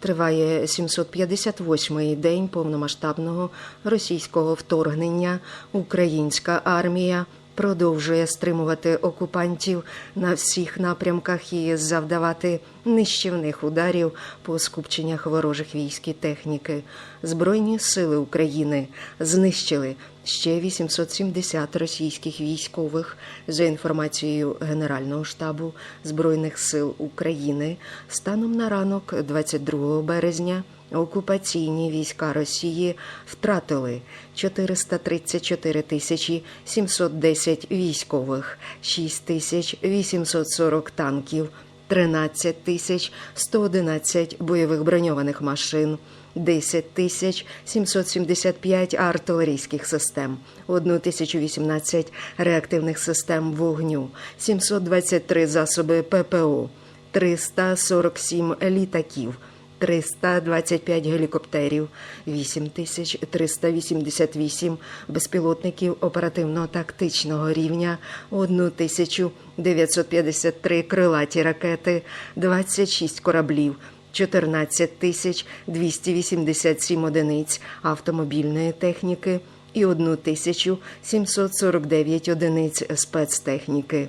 Триває 758-й день повномасштабного російського вторгнення. Українська армія продовжує стримувати окупантів на всіх напрямках і завдавати нищівних ударів по скупченнях ворожих військ і техніки. Збройні сили України знищили ще 870 російських військових. За інформацією Генерального штабу Збройних сил України, станом на ранок 22 березня. Окупаційні війська Росії втратили 434 тисячі 710 військових, 6 тисяч 840 танків, 13 тисяч 111 бойових броньованих машин, 10 тисяч 775 артилерійських систем, 1018 реактивних систем вогню, 723 засоби ППО, 347 літаків. 325 гелікоптерів, 8388 безпілотників оперативно-тактичного рівня, 1953 крилаті ракети, 26 кораблів, 14 тисяч 287 одиниць автомобільної техніки і 1749 одиниць спецтехніки.